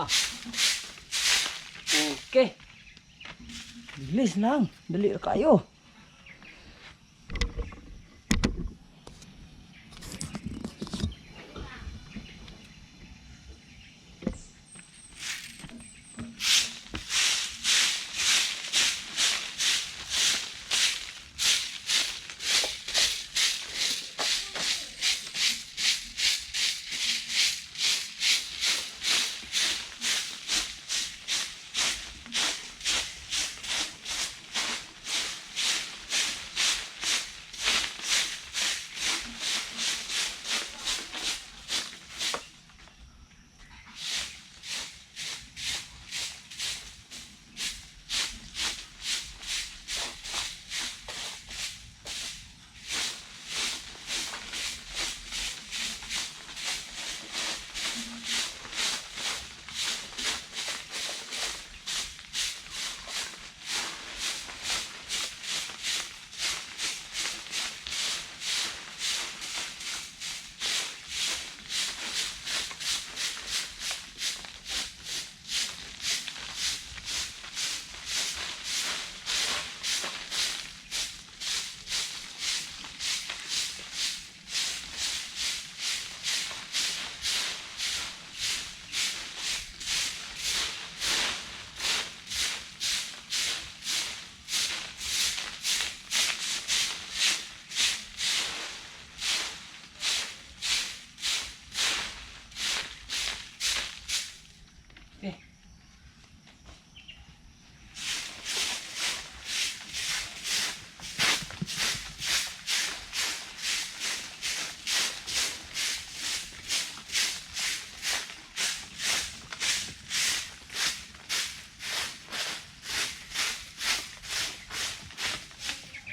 Ah. Okay. Bilis lang. Dali kayo.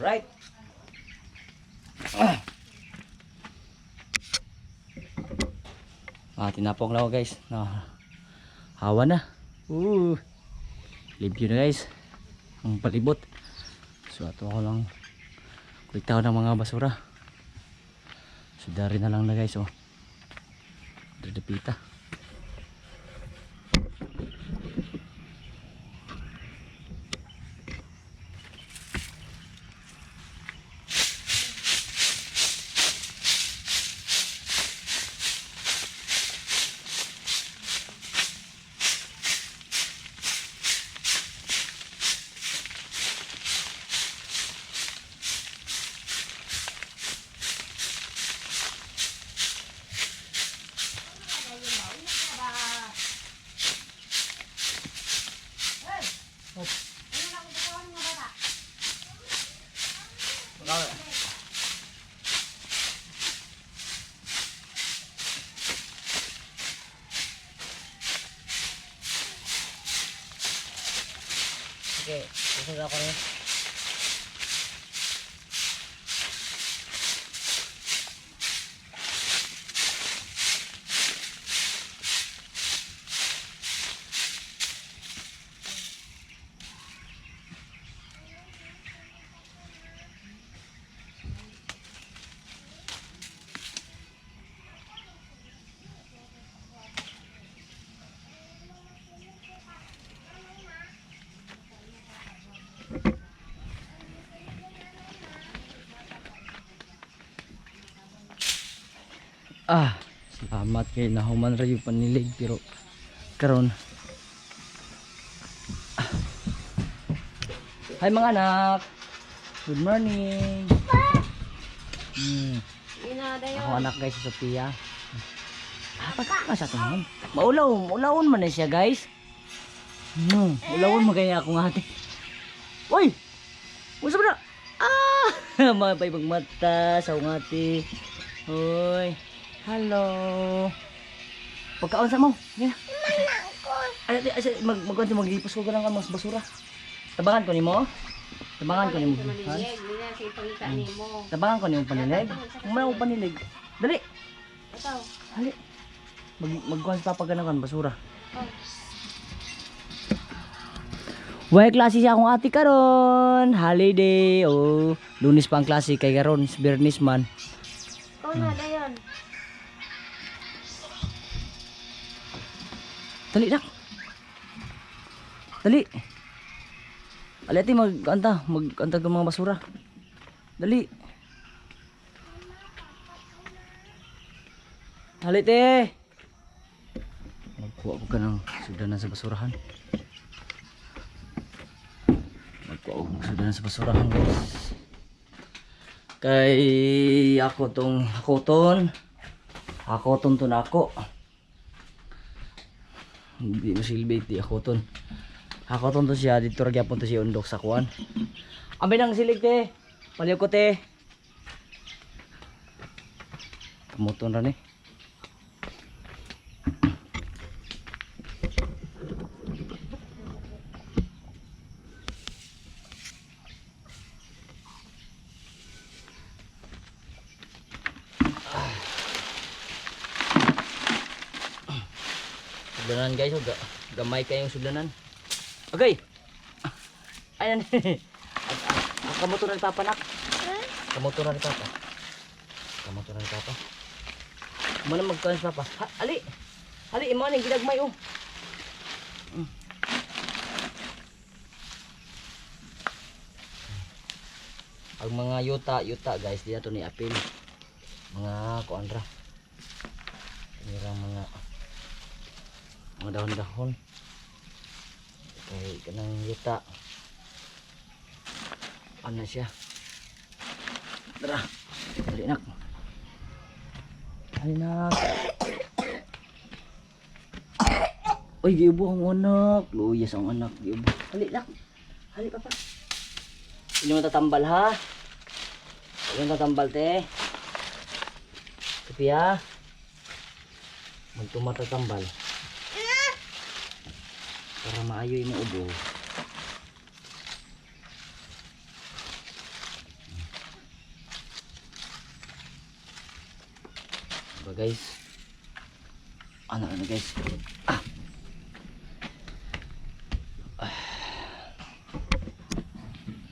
Right. Ah. Ah, tinapong lang guys. Na hawa na. Uh. Review na guys. Ang palibot. So ato ako lang kulitaw ng mga basura. So dari na lang na guys oh. Dredepita. Okay, susunod ako rin. Ah, salamat kay nahuman ra yung panilig pero karon. Ah. Hi mga anak. Good morning. Hmm. Ako anak guys si Sophia. Ah, pagka sa tingin. Maulaw, maulawon man siya guys. Hmm, ulawon mo kaya akong ate. Uy! Musa ba na? Ah! Mapay mata sa ate. Hoy. Hello. Pagkaon sa mo. Yan. Ay, ay, ay, mag magkuan maglipos ko lang ka mas basura. Tabangan ko nimo. Tabangan ko nimo. Tabangan ko nimo panilig. Umay ko panilig. Dali. Dali. Mag magkuan sa papaganakan basura. Way klase siya akong ate karon. Holiday oh. Lunes pa ang klase kay karon, Bernis man. Ikaw na, dayon. Dali nak. Dali. Ali ati mag-anta, mag-anta ng mga basura. Dali. Dali te. Magkuha ko ka ng sudanan sa basurahan. Magkuha ko ng sudanan sa basurahan guys. Kay ako tong hakoton. Hakoton to na ako. Hindi mo silbi ti hakoton. Hakoton to siya dito ra gyapon to siya undok sa kuan. Amay nang silig te. Paliw ko te. Kamuton ra ni. Sudlanan guys, oh, ga- gamay kayong sudlanan. Okay. Ayan. Ang kamotor na ni Papa nak. Kamotor na ni Papa. Kamotor na ni Papa. Mana magkuhan si Papa. Ha, ali. Ali, imo ning ginagmay oh. Mm. Ang mga yuta, yuta guys, di ato ni apil. Mga kuan ra. Kanirang mga mga dahon-dahon kay kanang yuta ano siya tara dali nak Uy, giubo ang anak. Luyas ang anak. Giubo. Hali, nak. Hali, papa. Hindi mo tatambal, ha? Hindi mo tatambal, te. Sophia. Magtuma tatambal. Para maayo yung ubo. Diba guys? Ano ano guys? Ah!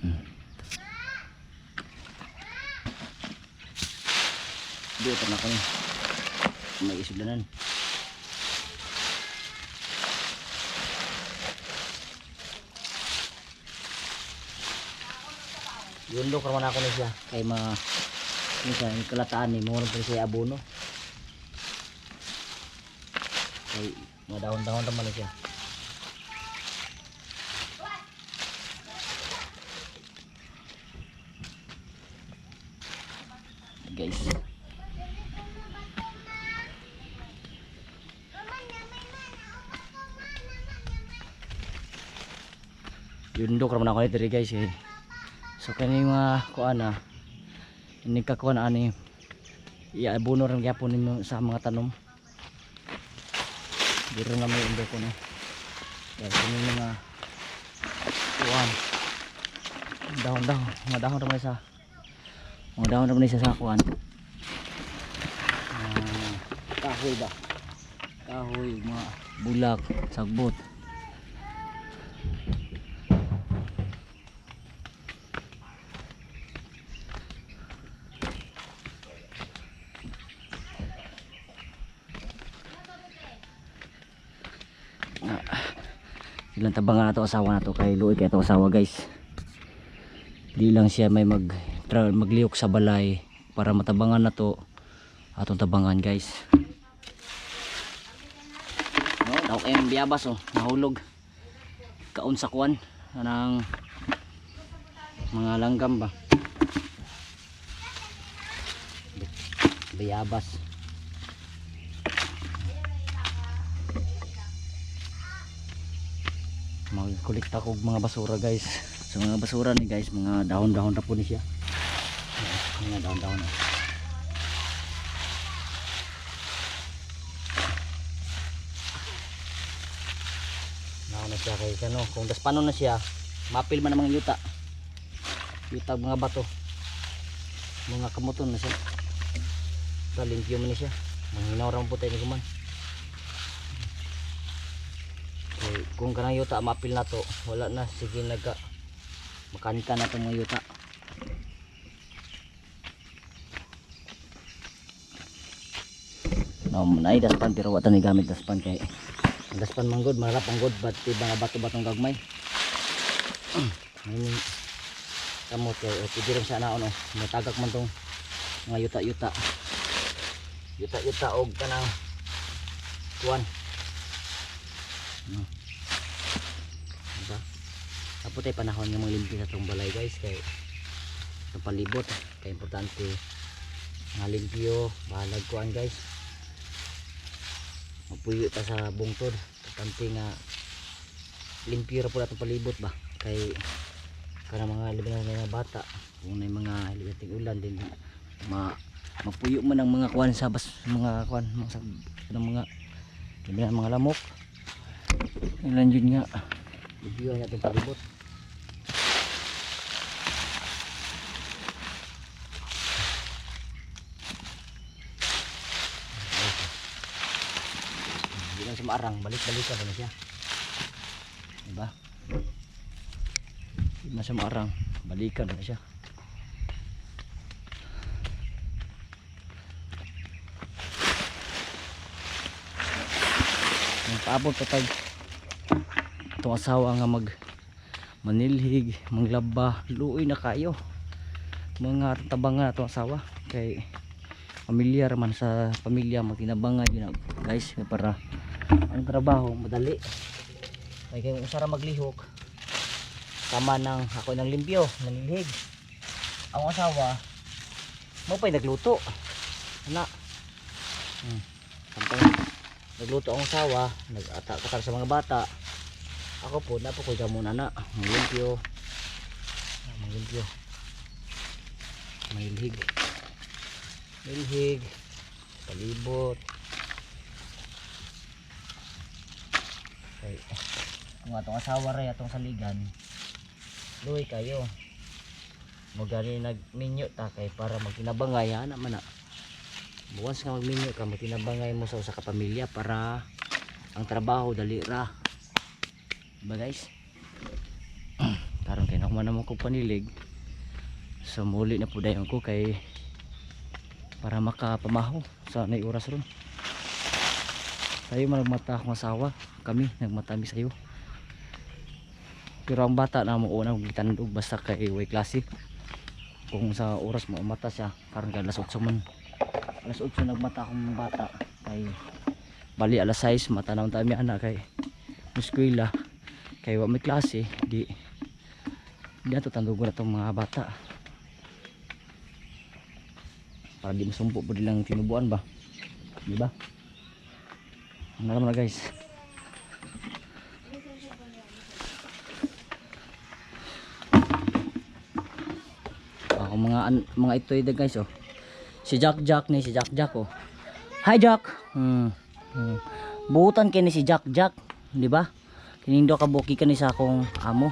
Hmm. Dito na kami. May isulanan. Yun do karon ako na siya kay ma minsan yung kalataan ni mo pa siya abono. Kay madahon-dahon naman na siya. Guys. Yun do karon ako dito guys eh. So kani mga kuan na ini ka kuan ani iya abono rin gyapon nimo sa mga tanom. Diro na may undo ko na. Yan kini mga kuan. Dahon-dahon, mga dahon ra sa mga dahon ra sa sa kuan. Ah, kahoy ba? Kahoy, mga bulak, sagbot. Ilang tabangan na to asawa na to kay Luoy kay to asawa guys. Di lang siya may mag magliok sa balay para matabangan na to. Atong tabangan guys. No daw kayong biyabas oh. Nahulog. Kaon sa kuwan. Ng mga langgam ba? Biyabas magkulikta ko mga basura guys. So mga basura ni guys mga dahon-dahon na po ni siya. Mga dahon-dahon na Naon na siya kay kano. Kung daspano na siya mapil man ang mga yuta yuta mga bato. Mga kamuton na siya. Talimpyo man ni siya. Manghinaw ra mo putay ni kuman Okay, kung kanang yuta mapil na to, wala na. Sige naga. Makanika na to mga yuta. No, nay daspan pero wata ni gamit daspan kay daspan manggod marap manggod bat mga bato-batong gagmay. Ayun yung kamot kay o tigiram sa naon oh matagak man tong mga yuta-yuta. Yuta-yuta og kanang kuan Hmm. Apo tayo panahon nga mga limpi sa itong balay guys kay itong palibot kay importante nga limpyo bahalag kuan guys. Mapuyo ta sa bungtod. Importante nga limpyo ra po itong palibot ba? Kay kana mga labi na mga bata kung may mga hiligating ulan din ma mapuyo man ang mga kuan sa bas mga kuan mga sa mga labi na mga lamok. Ilan yun nga limpyo na itong palibot. Hindi lang siya maarang balik-balik ka na siya. Diba? Hindi na siya maarang balikan na siya. Ang paabot patag itong asawa nga mag manilhig manglaba luoy na kayo. Mga tabangan itong asawa. Kay pamilyar man sa pamilya magtinabangan yun. Guys para ang trabaho madali. Kay kung usara maglihok. Tama ng ako ng limpyo nanilhig ang asawa mo pa'y nagluto. Ana. Hmm. Samtang nagluto ang asawa nag-atak sa mga bata ako po napo ko muna na. Maglimpyo Ah, maglimpyo mailhig milhig palibot. Okay. kung atong asawa rin atong saligan. Luwi kayo. Mo gani nagminyo ta kay para magtinabangay ana man na. Bukas ka magminyo ka magtinabangay mo sa usa ka pamilya para ang trabaho dali ra ba guys? Karon kay nakuha naman ko panilig. So muli na po dayon ko kay para makapamaho. Sa nay oras ron. Tayo nagmata akong asawa. Kami nagmata mi sayo. Pero ang bata na mo unang gitandog basta kay way klase. Kung sa oras mo mata siya karon kay alas 8 man. Alas 8 nagmata akong bata. Kay bali alas 6 mata na kami anak kay muskwila kay wa may klase di di ato tandugo na tong mga bata. Para di masumpo po nilang tinubuan ba? Di ba? Ano naman na guys? Ako mga an- mga ito ito guys oh. Si Jack Jack ni si Jack Jack oh. Hi Jack! Hmm. hmm. buutan kini si Jack Jack di ba kinindo ka buki kani sa akong amo